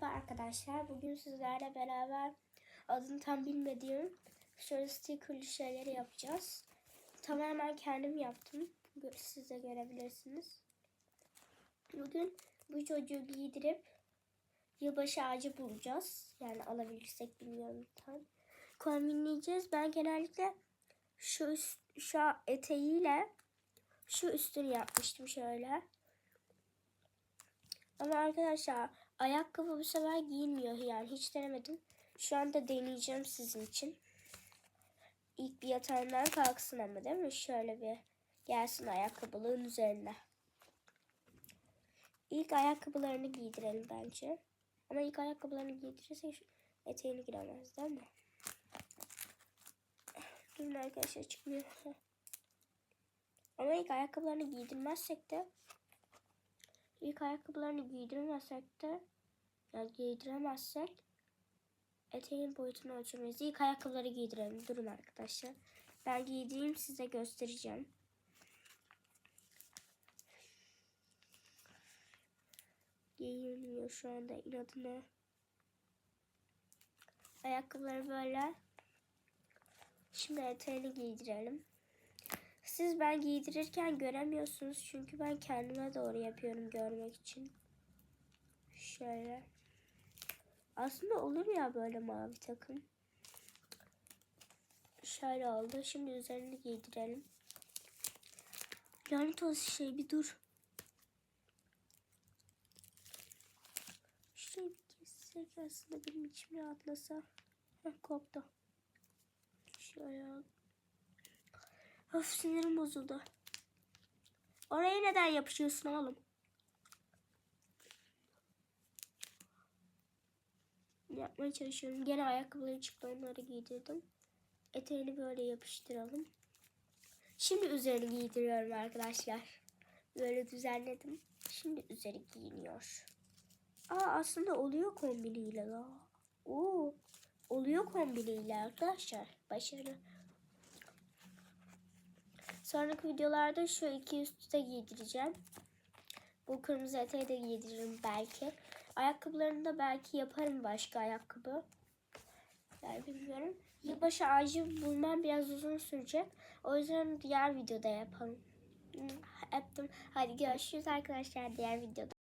Merhaba arkadaşlar. Bugün sizlerle beraber adını tam bilmediğim şöyle stickerlı şeyleri yapacağız. Tamamen kendim yaptım. Siz de görebilirsiniz. Bugün bu çocuğu giydirip yılbaşı ağacı bulacağız. Yani alabilirsek bilmiyorum tam. Kombinleyeceğiz. Ben genellikle şu üst, şu eteğiyle şu üstünü yapmıştım şöyle. Ama arkadaşlar ayakkabı bu sefer giyilmiyor yani hiç denemedim. Şu anda deneyeceğim sizin için. İlk bir yatağından kalksın ama değil mi? Şöyle bir gelsin ayakkabılığın üzerine. İlk ayakkabılarını giydirelim bence. Ama ilk ayakkabılarını giydirirsek eteğini giremez değil mi? Durun arkadaşlar çıkmıyor. Ama ilk ayakkabılarını giydirmezsek de İlk ayakkabılarını giydirmezsek de yani giydiremezsek eteğin boyutunu ölçemeyiz. İlk ayakkabıları giydirelim. Durun arkadaşlar. Ben giydireyim size göstereceğim. Giyilmiyor şu anda inadına. Ayakkabıları böyle. Şimdi eteğini giydirelim. Siz ben giydirirken göremiyorsunuz çünkü ben kendime doğru yapıyorum görmek için. Şöyle. Aslında olur ya böyle mavi takım. Şöyle oldu. Şimdi üzerini giydirelim. Lanet olsun şey bir dur. Şurayı bir kessek aslında benim içim rahatlasa. Heh, koptu. Şöyle Of sinirim bozuldu. Oraya neden yapışıyorsun oğlum? Yapmaya çalışıyorum. Gene ayakkabıları çıktı onları giydirdim. Eteğini böyle yapıştıralım. Şimdi üzerini giydiriyorum arkadaşlar. Böyle düzenledim. Şimdi üzeri giyiniyor. Aa aslında oluyor kombiniyle la. Oo, oluyor kombiniyle arkadaşlar. Başarı. Sonraki videolarda şu iki üstü de giydireceğim. Bu kırmızı eteği de giydiririm belki. Ayakkabılarını da belki yaparım başka ayakkabı. Yani bilmiyorum. Yılbaşı ağacı bulmam biraz uzun sürecek. O yüzden diğer videoda yapalım. Yaptım. Hadi görüşürüz arkadaşlar diğer videoda.